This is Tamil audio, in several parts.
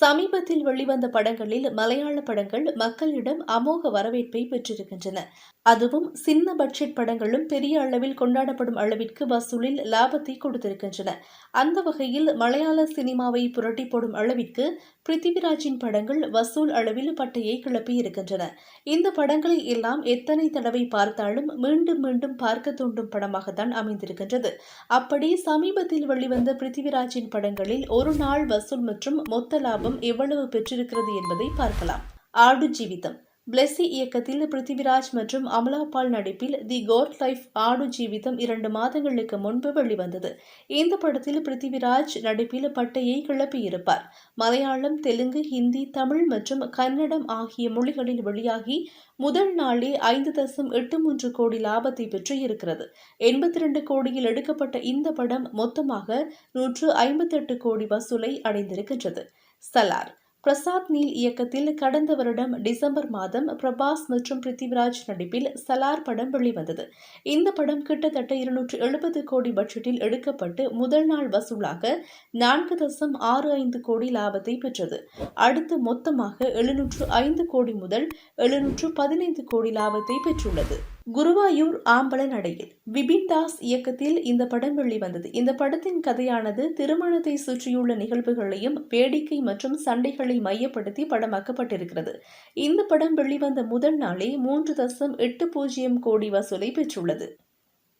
சமீபத்தில் வெளிவந்த படங்களில் மலையாள படங்கள் மக்களிடம் அமோக வரவேற்பை பெற்றிருக்கின்றன. அதுவும் சின்ன பட்ஜெட் படங்களும் பெரிய அளவில் கொண்டாடப்படும் அளவிற்கு வசூலில் லாபத்தை கொடுத்திருக்கின்றன. அந்த வகையில் மலையாள சினிமாவை புரட்டி போடும் அளவிற்கு பிருத்திவிராஜின் படங்கள் வசூல் அளவில் பட்டையை கிளப்பியிருக்கின்றன. இந்த படங்களை எல்லாம் எத்தனை தடவை பார்த்தாலும் மீண்டும் மீண்டும் பார்க்க தூண்டும் படமாகத்தான் அமைந்திருக்கின்றது. அப்படி சமீபத்தில் வெளிவந்த பிருத்திவிராஜின் படங்களில் ஒரு நாள் வசூல் மற்றும் மொத்த லாபம் எவ்வளவு பெற்றிருக்கிறது என்பதை பார்க்கலாம். ஆடு ஜீவிதம். பிளெஸி இயக்கத்தில் பிருத்திவிராஜ் மற்றும் அமலா பால் நடிப்பில் தி கோட் லைஃப் ஆடு ஜீவிதம் இரண்டு மாதங்களுக்கு முன்பு வெளிவந்தது. இந்த படத்தில் பிருத்திவிராஜ் நடிப்பில் பட்டையை கிளப்பியிருப்பார். மலையாளம் தெலுங்கு ஹிந்தி தமிழ் மற்றும் கன்னடம் ஆகிய மொழிகளில் வெளியாகி முதல் நாளே ஐந்து தசம் எட்டு மூன்று கோடி லாபத்தை பெற்று இருக்கிறது எண்பத்தி ரெண்டு கோடியில் எடுக்கப்பட்ட இந்த படம் மொத்தமாக நூற்று ஐம்பத்தெட்டு கோடி வசூலை அடைந்திருக்கின்றது. சலார். பிரசாத் நீல் இயக்கத்தில் கடந்த வருடம் டிசம்பர் மாதம் பிரபாஸ் மற்றும் பிருத்திவிராஜ் நடிப்பில் சலார் படம் வெளிவந்தது. இந்த படம் கிட்டத்தட்ட இருநூற்று எழுபது கோடி பட்ஜெட்டில் எடுக்கப்பட்டு முதல் நாள் வசூலாக நான்கு தசம் ஆறு ஐந்து கோடி லாபத்தை பெற்றது. அடுத்து மொத்தமாக எழுநூற்று ஐந்து கோடி முதல் எழுநூற்று பதினைந்து கோடி லாபத்தை பெற்றுள்ளது. குருவாயூர் ஆம்பள நடையில் விபின் தாஸ் இயக்கத்தில் இந்த படம் வெளிவந்தது. இந்த படத்தின் கதையானது திருமணத்தை சுற்றியுள்ள நிகழ்வுகளையும் வேடிக்கை மற்றும் சண்டைகளை மையப்படுத்தி படமாக்கப்பட்டிருக்கிறது. இந்த படம் வெளிவந்த முதல் நாளே மூன்று தசம் எட்டு பூஜ்ஜியம் கோடி வசூலை பெற்றுள்ளது.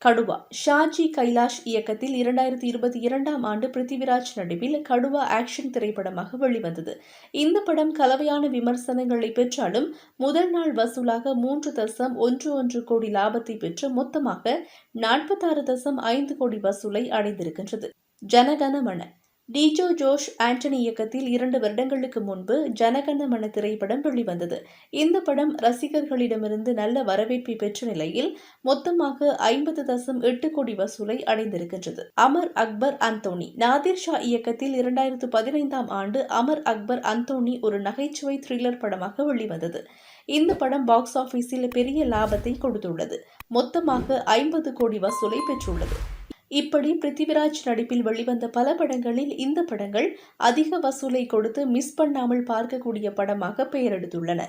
கடுவா. ஷாஜி கைலாஷ் இயக்கத்தில் இரண்டாயிரத்தி இருபத்தி இரண்டாம் ஆண்டு பிருத்திவிராஜ் நடிப்பில் கடுவா ஆக்ஷன் திரைப்படமாக வெளிவந்தது. இந்த படம் கலவையான விமர்சனங்களை பெற்றாலும் முதல் நாள் வசூலாக மூன்று தசம் ஒன்று ஒன்று கோடி லாபத்தை பெற்று மொத்தமாக நாற்பத்தாறு தசம் ஐந்து கோடி வசூலை அடைந்திருக்கின்றது. ஜனகனமன டிஜோ ஜோஷ் ஆண்டனி இயக்கத்தில் இரண்டு வருடங்களுக்கு முன்பு ஜனகணமன திரைப்படம் வெளிவந்தது. இந்த படம் ரசிகர்களிடமிருந்து நல்ல வரவேற்பை பெற்ற நிலையில் மொத்தமாக ஐம்பது தசம் எட்டு கோடி வசூலை அடைந்திருக்கின்றது. அமர் அக்பர் அந்தோனி நாதிர் ஷா இயக்கத்தில் இரண்டாயிரத்து பதினைந்தாம் ஆண்டு அமர் அக்பர் அந்தோனி ஒரு நகைச்சுவை த்ரில்லர் படமாக வெளிவந்தது. இந்த படம் பாக்ஸ் ஆபீஸில் பெரிய லாபத்தை கொடுத்துள்ளது. மொத்தமாக ஐம்பது கோடி வசூலை பெற்றுள்ளது. இப்படி பிருத்திவிராஜ் நடிப்பில் வெளிவந்த பல படங்களில் இந்த படங்கள் அதிக வசூலை கொடுத்து மிஸ் பண்ணாமல் பார்க்கக்கூடிய படமாக பெயரெடுத்துள்ளன